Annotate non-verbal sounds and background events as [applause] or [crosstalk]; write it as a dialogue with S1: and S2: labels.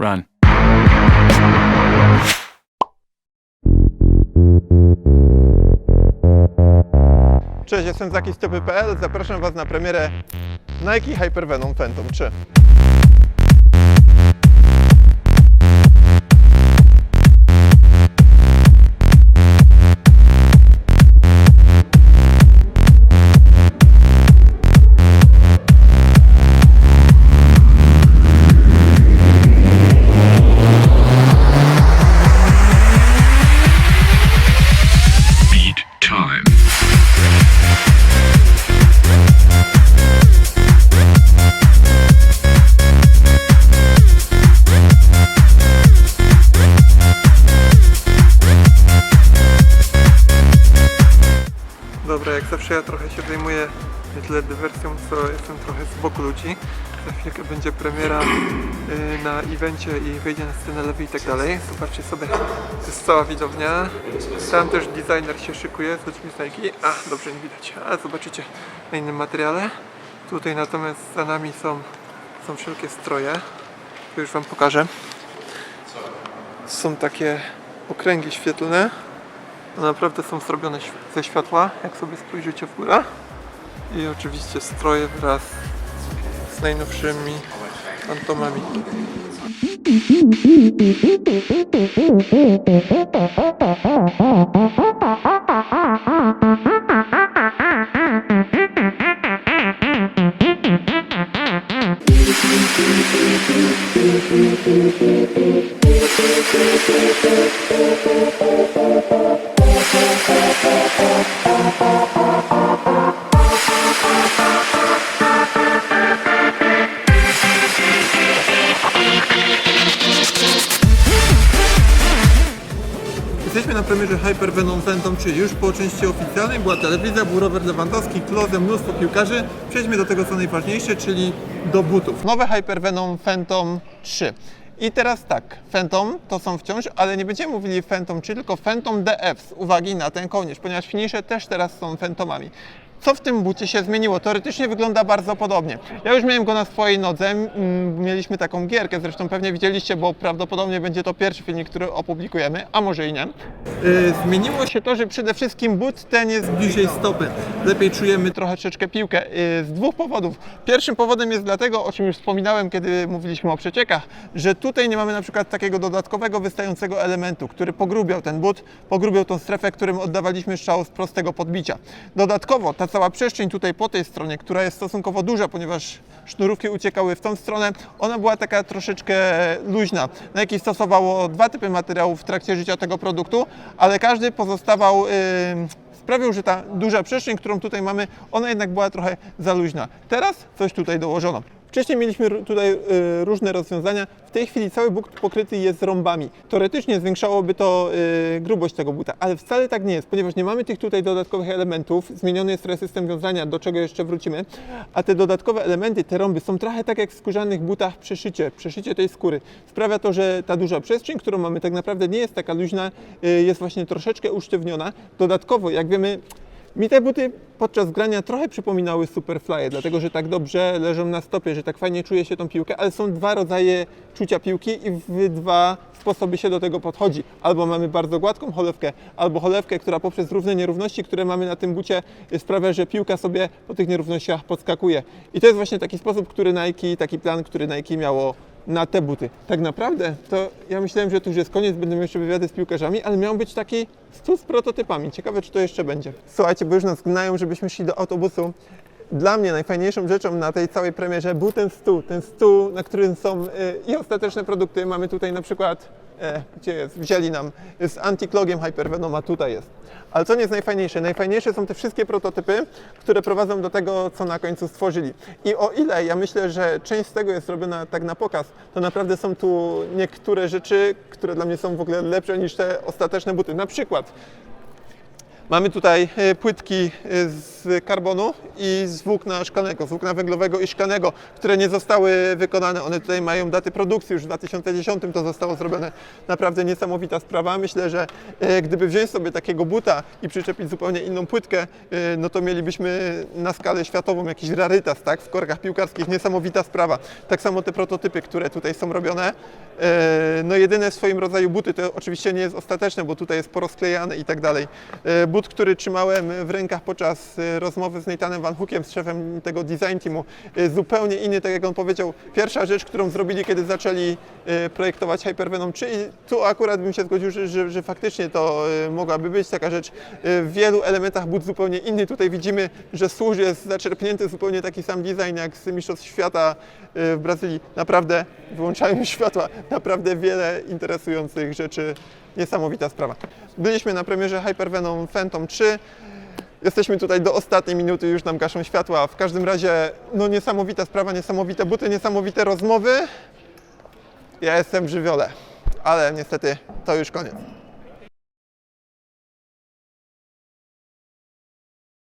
S1: Run.
S2: Cześć, jestem z. Zapraszam Was na premierę Nike Hypervenom Phantom 3. Ja trochę się zajmuję nie tyle dywersją, co jestem trochę z boku ludzi. Za chwilkę będzie premiera y, na evencie i wyjdzie na scenę lewy i tak dalej. Zobaczcie sobie, to jest cała widownia. Tam też designer się szykuje z ludźmi z Nike. A, dobrze nie widać, ale zobaczycie na innym materiale. Tutaj natomiast za nami są, są wszelkie stroje. Już Wam pokażę. Są takie okręgi świetlne. Naprawdę są zrobione ze światła, jak sobie spojrzycie w górę. I oczywiście stroje wraz z najnowszymi fantomami. Jesteśmy na premierze Hyper Venom Phantom 3 już po części oficjalnej. Była telewizja, był Robert Lewandowski, Klose, mnóstwo piłkarzy. Przejdźmy do tego co najważniejsze, czyli do butów. Nowe Hyper Venom Phantom 3. I teraz tak, Phantom to są wciąż, ale nie będziemy mówili Phantom 3, tylko Phantom DF z uwagi na ten kołnierz, ponieważ finisze też teraz są Phantomami. Co w tym bucie się zmieniło? Teoretycznie wygląda bardzo podobnie. Ja już miałem go na swojej nodze, mieliśmy taką gierkę, zresztą pewnie widzieliście, bo prawdopodobnie będzie to pierwszy filmik, który opublikujemy, a może i nie. Yy, zmieniło się to, że przede wszystkim but ten jest bliżej stopy. Lepiej czujemy trochę troszeczkę piłkę yy, z dwóch powodów. Pierwszym powodem jest dlatego, o czym już wspominałem, kiedy mówiliśmy o przeciekach, że tutaj nie mamy na przykład takiego dodatkowego wystającego elementu, który pogrubiał ten but, pogrubiał tą strefę, którym oddawaliśmy strzał z prostego podbicia. Dodatkowo ta cała przestrzeń tutaj po tej stronie, która jest stosunkowo duża, ponieważ sznurówki uciekały w tą stronę, ona była taka troszeczkę luźna. Na jakiej stosowało dwa typy materiałów w trakcie życia tego produktu, ale każdy pozostawał yy, sprawił, że ta duża przestrzeń, którą tutaj mamy, ona jednak była trochę za luźna. Teraz coś tutaj dołożono. Wcześniej mieliśmy tutaj y, różne rozwiązania. W tej chwili cały but pokryty jest rąbami. Teoretycznie zwiększałoby to y, grubość tego buta, ale wcale tak nie jest, ponieważ nie mamy tych tutaj dodatkowych elementów. Zmieniony jest system wiązania, do czego jeszcze wrócimy. A te dodatkowe elementy, te rąby są trochę tak jak w skórzanych butach przeszycie, przeszycie tej skóry. Sprawia to, że ta duża przestrzeń, którą mamy tak naprawdę nie jest taka luźna, y, jest właśnie troszeczkę usztywniona. Dodatkowo, jak wiemy, mi te buty podczas grania trochę przypominały Superfly, dlatego że tak dobrze leżą na stopie, że tak fajnie czuje się tą piłkę, ale są dwa rodzaje czucia piłki i w dwa sposoby się do tego podchodzi. Albo mamy bardzo gładką cholewkę, albo cholewkę, która poprzez różne nierówności, które mamy na tym bucie sprawia, że piłka sobie po tych nierównościach podskakuje. I to jest właśnie taki sposób, który Nike, taki plan, który Nike miało na te buty. Tak naprawdę to ja myślałem, że tu już jest koniec, będą jeszcze wywiady z piłkarzami, ale miał być taki stół z prototypami. Ciekawe, czy to jeszcze będzie. Słuchajcie, bo już nas gnają, żebyśmy szli do autobusu. Dla mnie najfajniejszą rzeczą na tej całej premierze był ten stół. Ten stół, na którym są y, i ostateczne produkty. Mamy tutaj na przykład, e, gdzie jest, wzięli nam z antiklogiem Hypervenoma, tutaj jest. Ale co nie jest najfajniejsze? Najfajniejsze są te wszystkie prototypy, które prowadzą do tego, co na końcu stworzyli. I o ile ja myślę, że część z tego jest robiona tak na pokaz, to naprawdę są tu niektóre rzeczy, które dla mnie są w ogóle lepsze niż te ostateczne buty. Na przykład Mamy tutaj e, płytki e, z karbonu i z włókna szklanego, z włókna węglowego i szklanego, które nie zostały wykonane. One tutaj mają daty produkcji, już w 2010 to zostało zrobione. Naprawdę niesamowita sprawa. Myślę, że e, gdyby wziąć sobie takiego buta i przyczepić zupełnie inną płytkę, e, no to mielibyśmy na skalę światową jakiś rarytas, tak? W korkach piłkarskich niesamowita sprawa. Tak samo te prototypy, które tutaj są robione, E, No jedyne w swoim rodzaju buty, to oczywiście nie jest ostateczne, bo tutaj jest porozklejane i tak dalej. But, który trzymałem w rękach podczas rozmowy z Nathanem Van Hookiem, z szefem tego design teamu, jest zupełnie inny, tak jak on powiedział. Pierwsza rzecz, którą zrobili, kiedy zaczęli e, projektować Hypervenom 3 i tu akurat bym się zgodził, że, że, że faktycznie to e, mogłaby być taka rzecz. W wielu elementach but zupełnie inny. Tutaj widzimy, że służ jest zaczerpnięty zupełnie taki sam design jak z Mistrzostw Świata w Brazylii. Naprawdę, wyłączają [laughs] światła, naprawdę wiele interesujących rzeczy. Niesamowita sprawa. Byliśmy na premierze Hypervenom Phantom 3. Jesteśmy tutaj do ostatniej minuty, już nam gaszą światła. W każdym razie, no niesamowita sprawa, niesamowite buty, niesamowite rozmowy. Ja jestem w żywiole, ale niestety to już koniec.